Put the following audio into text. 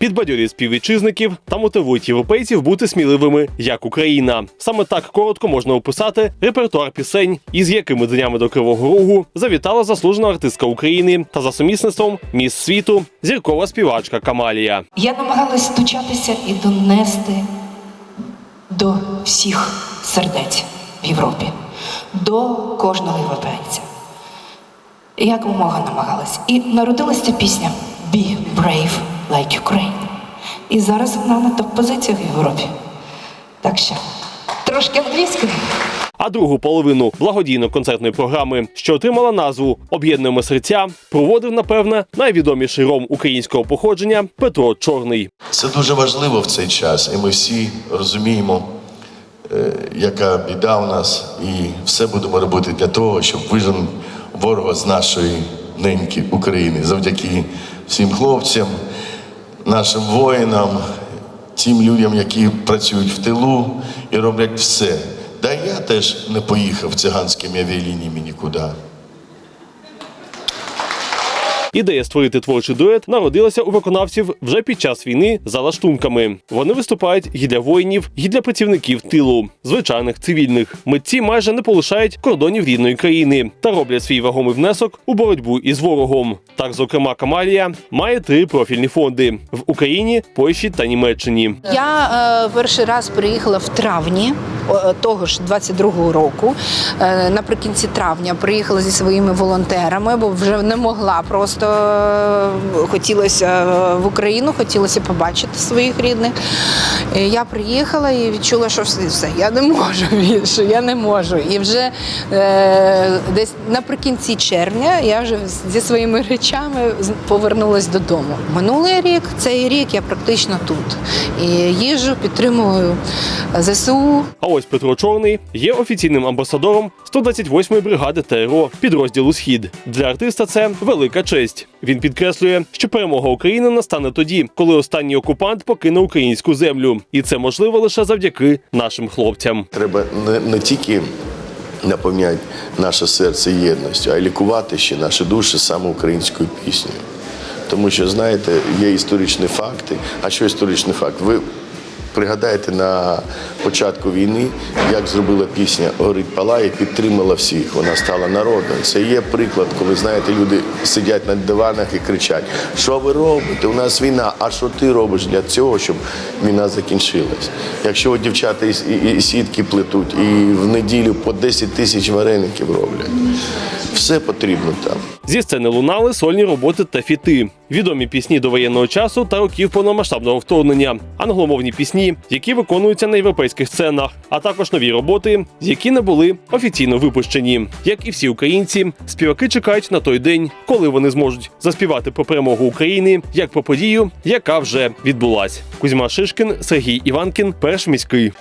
підбадьорюють співвітчизників та мотивують європейців бути сміливими, як Україна. Саме так коротко можна описати репертуар пісень, із якими днями до Кривого Рогу завітала заслужена артистка України та за сумісництвом міс світу зіркова співачка Камалія. Я намагалась стучатися і донести до всіх сердець в Європі, до кожного європейця. Якомога намагалась. І народилася пісня Be brave like Ukraine. І зараз вона на топ-позиціях в Європі. Так що трошки англійської. А другу половину благодійно-концертної програми, що отримала назву Об'єднуємо серця, проводив, напевне, найвідоміший ром українського походження Петро Чорний. Це дуже важливо в цей час, і ми всі розуміємо, е, яка біда у нас, і все будемо робити для того, щоб вижен ворога з нашої неньки України. Завдяки всім хлопцям, нашим воїнам, тим людям, які працюють в тилу і роблять все. Да я теж не поїхав циганськими авіалініями нікуди. Ідея створити творчий дует народилася у виконавців вже під час війни за лаштунками. Вони виступають і для воїнів, і для працівників тилу, звичайних цивільних. Митці майже не полишають кордонів рідної країни та роблять свій вагомий внесок у боротьбу із ворогом. Так, зокрема, Камалія має три профільні фонди в Україні, Польщі та Німеччині. Я е, перший раз приїхала в травні е, того ж 22-го року. Е, наприкінці травня приїхала зі своїми волонтерами, бо вже не могла просто е, хотілося е, в Україну, хотілося побачити своїх рідних. Е, Я приїхала і відчула, що все, я не можу більше, я не можу. І вже е, десь наприкінці червня я вже зі своїми речами повернулась додому. Минулий рік, цей рік я практично тут. І їжу, підтримую ЗСУ. А ось Петро Чорний є офіційним амбасадором 128-ї бригади ТРО підрозділу Схід. Для артиста це велика честь. Він підкреслює, що перемога України настане тоді, коли останній окупант покине українську землю, і це можливо лише завдяки нашим хлопцям. Треба не, не тільки наповняти наше серце єдністю, а й лікувати ще наші душі саме українською піснею. Тому що, знаєте, є історичні факти. А що історичний факт? Ви пригадаєте на початку війни, як зробила пісня Горить палає, підтримала всіх. Вона стала народною. Це є приклад, коли знаєте, люди сидять на диванах і кричать: що ви робите? У нас війна. А що ти робиш для цього, щоб війна закінчилась? Якщо дівчата і, і, і сітки плетуть, і в неділю по 10 тисяч вареників роблять, все потрібно там. Зі сцени лунали сольні роботи та фіти, відомі пісні до воєнного часу та років повномасштабного вторгнення, англомовні пісні, які виконуються на європейських сценах, а також нові роботи, які не були офіційно випущені. Як і всі українці, співаки чекають на той день, коли вони зможуть заспівати про перемогу України як про подію, яка вже відбулась. Кузьма Шишкін, Сергій Іванкін, перш міський.